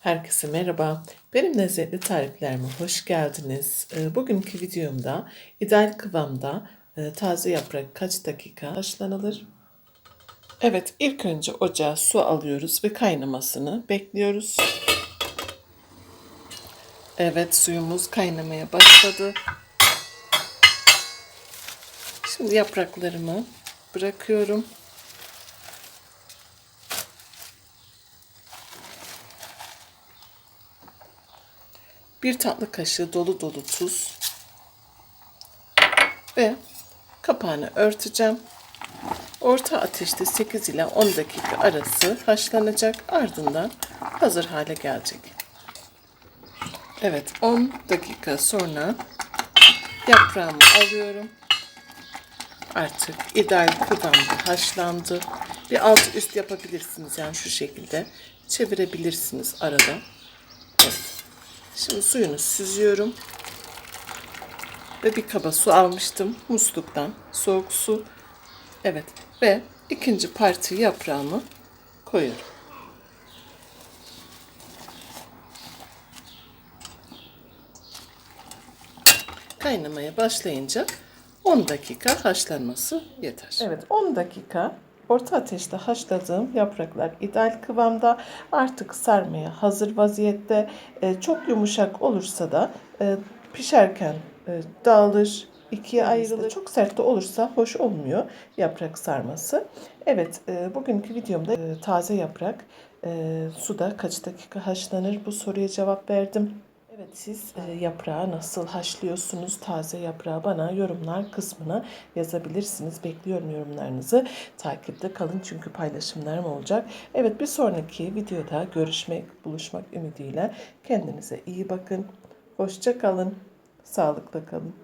Herkese merhaba. Benim lezzetli tariflerime hoş geldiniz. Ee, Bugünkü videomda ideal kıvamda e, taze yaprak kaç dakika haşlanılır? Evet, ilk önce ocağa su alıyoruz ve kaynamasını bekliyoruz. Evet, suyumuz kaynamaya başladı. Şimdi yapraklarımı bırakıyorum. Bir tatlı kaşığı dolu dolu tuz ve kapağını örteceğim. Orta ateşte 8 ile 10 dakika arası haşlanacak. Ardından hazır hale gelecek. Evet 10 dakika sonra yaprağımı alıyorum. Artık ideal kıvamda haşlandı. Bir alt üst yapabilirsiniz yani şu şekilde. Çevirebilirsiniz arada. Evet. Şimdi suyunu süzüyorum. Ve bir kaba su almıştım musluktan. Soğuk su. Evet. Ve ikinci parti yaprağımı koyuyorum. Kaynamaya başlayınca 10 dakika haşlanması yeter. Evet 10 dakika orta ateşte haşladığım yapraklar ideal kıvamda artık sarmaya hazır vaziyette. Ee, çok yumuşak olursa da e, pişerken e, dağılır, ikiye ayrılır. Çok sert de olursa hoş olmuyor yaprak sarması. Evet e, bugünkü videomda e, taze yaprak e, suda kaç dakika haşlanır bu soruya cevap verdim. Evet siz e, yaprağı nasıl haşlıyorsunuz? Taze yaprağı bana yorumlar kısmına yazabilirsiniz. Bekliyorum yorumlarınızı. Takipte kalın çünkü paylaşımlarım olacak. Evet bir sonraki videoda görüşmek, buluşmak ümidiyle kendinize iyi bakın. Hoşça kalın. Sağlıkla kalın.